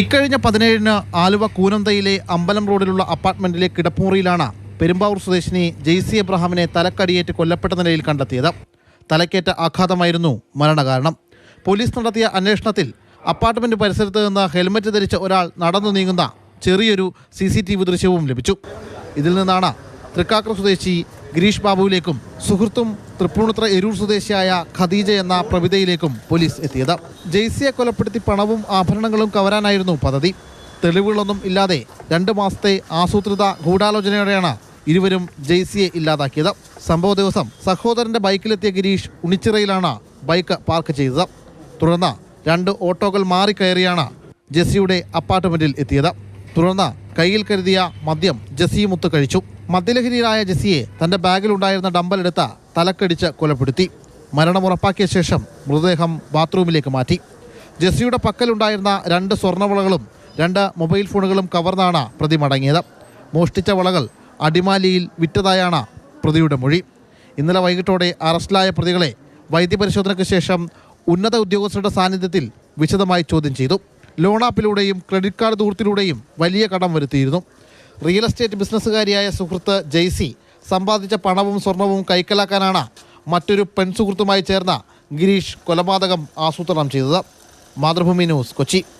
ഇക്കഴിഞ്ഞ പതിനേഴിന് ആലുവ കൂനന്തയിലെ അമ്പലം റോഡിലുള്ള അപ്പാർട്ട്മെന്റിലെ കിടപ്പുമുറിയിലാണ് പെരുമ്പാവൂർ സ്വദേശിനി ജെയ്സി എബ്രഹാമിനെ തലക്കടിയേറ്റ് കൊല്ലപ്പെട്ട നിലയിൽ കണ്ടെത്തിയത്. തലക്കേറ്റ ആഘാതമായിരുന്നു മരണകാരണം. പോലീസ് നടത്തിയ അന്വേഷണത്തിൽ അപ്പാർട്ട്മെന്റ് പരിസരത്ത് നിന്ന് ഹെൽമറ്റ് ധരിച്ച ഒരാൾ നടന്നു നീങ്ങുന്ന ചെറിയൊരു സി ദൃശ്യവും ലഭിച്ചു. ഇതിൽ നിന്നാണ് തൃക്കാക്കര സ്വദേശി ഗിരീഷ് ബാബുവിലേക്കും സുഹൃത്തും തൃപ്പൂണിത്ര എരൂർ സ്വദേശിയായ ഖദീജ എന്ന പ്രവിതയിലേക്കും പോലീസ് എത്തിയത്. ജെയ്സിയെ കൊലപ്പെടുത്തി പണവും ആഭരണങ്ങളും കവരാനായിരുന്നു പദ്ധതി. തെളിവുകളൊന്നും ഇല്ലാതെ രണ്ട് മാസത്തെ ആസൂത്രിത ഗൂഢാലോചനയോടെയാണ് ഇരുവരും ജെയ്സിയെ ഇല്ലാതാക്കിയത്. സംഭവ ദിവസം സഹോദരന്റെ ബൈക്കിലെത്തിയ ഗിരീഷ് ഉണിച്ചിറയിലാണ് ബൈക്ക് പാർക്ക് ചെയ്തത്. തുടർന്ന് രണ്ട് ഓട്ടോകൾ മാറിക്കയറിയാണ് ജെസ്സിയുടെ അപ്പാർട്ട്മെന്റിൽ എത്തിയത്. തുടർന്ന് കയ്യിൽ കരുതിയ മദ്യം ജസി മുത്ത് കഴിച്ചു. മദ്യലഹരിയിലായ ജസിയെ തന്റെ ബാഗിലുണ്ടായിരുന്ന ഡമ്പൽ എടുത്ത് തലക്കടിച്ച് കൊലപ്പെടുത്തി. മരണം ഉറപ്പാക്കിയ ശേഷം മൃതദേഹം ബാത്റൂമിലേക്ക് മാറ്റി. ജസിയുടെ പക്കലുണ്ടായിരുന്ന രണ്ട് സ്വർണവളകളും രണ്ട് മൊബൈൽ ഫോണുകളും കവർന്നാണ് പ്രതി മടങ്ങിയത്. മോഷ്ടിച്ച വളകൾ അടിമാലിയിൽ വിറ്റതായാണ് പ്രതിയുടെ മൊഴി. ഇന്നലെ വൈകിട്ടോടെ അറസ്റ്റിലായ പ്രതികളെ വൈദ്യപരിശോധനയ്ക്ക് ശേഷം ഉന്നത ഉദ്യോഗസ്ഥരുടെ സാന്നിധ്യത്തിൽ വിശദമായി ചോദ്യം ചെയ്തു. ലോൺ ആപ്പിലൂടെയും ക്രെഡിറ്റ് കാർഡ് ദൂരത്തിലൂടെയും വലിയ കടം വരുത്തിയിരുന്നു. റിയൽ എസ്റ്റേറ്റ് ബിസിനസ്സുകാരിയായ സുഹൃത്ത് ജെയ്സി സമ്പാദിച്ച പണവും സ്വർണവും കൈക്കലാക്കാനാണ് മറ്റൊരു പെൺസുഹൃത്തുമായി ചേർന്ന ഗിരീഷ് കൊലപാതകം ആസൂത്രണം ചെയ്തത്. മാതൃഭൂമി ന്യൂസ് കൊച്ചി.